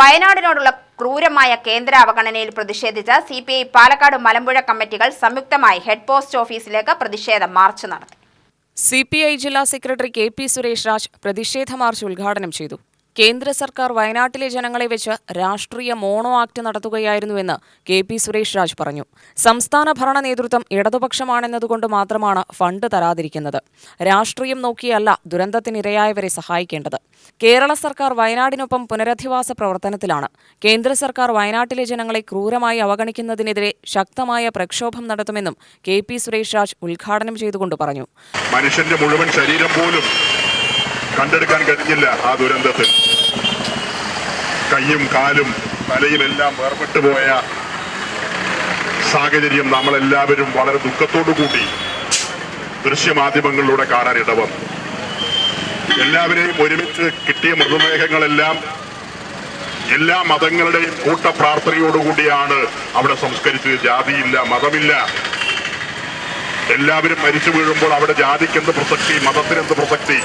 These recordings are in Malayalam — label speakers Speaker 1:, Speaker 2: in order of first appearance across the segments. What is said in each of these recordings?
Speaker 1: വയനാടിനോടുള്ള ക്രൂരമായ കേന്ദ്ര അവഗണനയിൽ പ്രതിഷേധിച്ച് C P I Palakkad Malampuzha കമ്മിറ്റികൾ സംയുക്തമായി ഹെഡ് പോസ്റ്റ് ഓഫീസിലേക്ക് പ്രതിഷേധ മാർച്ച് നടത്തി.
Speaker 2: സി പി ഐ ജില്ലാ secretary K P Suresh Raj പ്രതിഷേധ മാർച്ച് ഉദ്ഘാടനം ചെയ്തു. കേന്ദ്ര സർക്കാർ വയനാട്ടിലെ ജനങ്ങളെ വെച്ച് രാഷ്ട്രീയ മോണോ ആക്ട് നടത്തുകയായിരുന്നുവെന്ന് കെ പി സുരേഷ് രാജ് പറഞ്ഞു. സംസ്ഥാന ഭരണ നേതൃത്വം ഇടതുപക്ഷമാണെന്നതുകൊണ്ട് മാത്രമാണ് ഫണ്ട് തരാതിരിക്കുന്നത്. രാഷ്ട്രീയം നോക്കിയല്ല ദുരന്തത്തിനിരയായവരെ സഹായിക്കേണ്ടത്. കേരള സർക്കാർ വയനാടിനൊപ്പം പുനരധിവാസ പ്രവർത്തനത്തിലാണ്. കേന്ദ്ര സർക്കാർ വയനാട്ടിലെ ജനങ്ങളെ ക്രൂരമായി അവഗണിക്കുന്നതിനെതിരെ ശക്തമായ പ്രക്ഷോഭം നടത്തുമെന്നും കെ പി സുരേഷ് രാജ് ഉദ്ഘാടനം ചെയ്തുകൊണ്ട് പറഞ്ഞു.
Speaker 3: മനുഷ്യന്റെ മുഴുവൻ ശരീരം പോലും കണ്ടെടുക്കാൻ കഴിഞ്ഞില്ല ആ ദുരന്തത്തിൽ. കയ്യും കാലും തലയും എല്ലാം വേർപെട്ടു പോയ സാഹചര്യം നമ്മളെല്ലാവരും വളരെ ദുഃഖത്തോടു കൂടി ദൃശ്യമാധ്യമങ്ങളിലൂടെ കാണാൻ ഇടവന്നു എല്ലാവരെയും ഒരുമിച്ച് കിട്ടിയ മൃതദേഹങ്ങളെല്ലാം എല്ലാ മതങ്ങളുടെയും കൂട്ട കൂട്ടപ്രാർത്ഥനയോടുകൂടിയാണ് അവിടെ സംസ്കരിച്ചത്. ജാതിയില്ല മതമില്ല. എല്ലാവരും മരിച്ചു വീഴുമ്പോൾ അവിടെ ജാതിക്ക് എന്ത് പ്രസക്തി മതത്തിനെന്ത് പ്രസക്തി?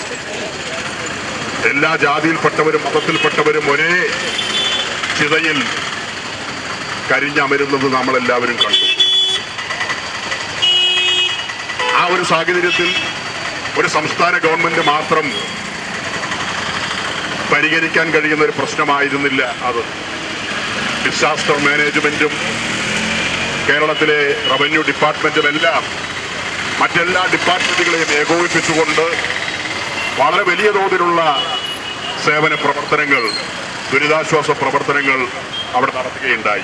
Speaker 3: എല്ലാ ജാതിയിൽപ്പെട്ടവരും മതത്തിൽപ്പെട്ടവരും ഒരേ ചിതയിൽ കരിഞ്ഞമരുന്നത് നമ്മളെല്ലാവരും കണ്ടു. ആ ഒരു സാഹചര്യത്തിൽ ഒരു സംസ്ഥാന ഗവൺമെന്റ് മാത്രം പരിഹരിക്കാൻ കഴിയുന്ന ഒരു പ്രശ്നമായിരുന്നില്ല അത്. ഡിസാസ്റ്റർ മാനേജ്മെന്റും കേരളത്തിലെ റവന്യൂ ഡിപ്പാർട്ട്മെന്റും എല്ലാം മറ്റെല്ലാ ഡിപ്പാർട്ട്മെന്റുകളെയും ഏകോപിപ്പിച്ചുകൊണ്ട് വളരെ വലിയ തോതിലുള്ള സേവന പ്രവർത്തനങ്ങൾ ദുരിതാശ്വാസ പ്രവർത്തനങ്ങൾ അവിടെ നടത്തുകയുണ്ടായി.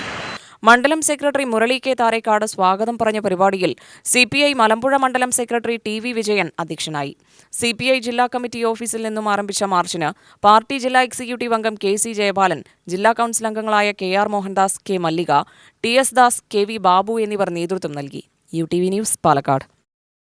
Speaker 2: മണ്ഡലം സെക്രട്ടറി മുരളി കെ താരേക്കാട് സ്വാഗതം പറഞ്ഞ പരിപാടിയിൽ സി പി ഐ മലമ്പുഴ മണ്ഡലം സെക്രട്ടറി ടി വി വിജയൻ അധ്യക്ഷനായി. സി പി ഐ ജില്ലാ കമ്മിറ്റി ഓഫീസിൽ നിന്നും ആരംഭിച്ച മാർച്ചിന് പാർട്ടി ജില്ലാ എക്സിക്യൂട്ടീവ് അംഗം കെ സി ജയപാലൻ ജില്ലാ കൌൺസിൽ അംഗങ്ങളായ K R Mohandas K Mallika T S Das K V Babu എന്നിവർ നേതൃത്വം നൽകി. U T V news Palakkad.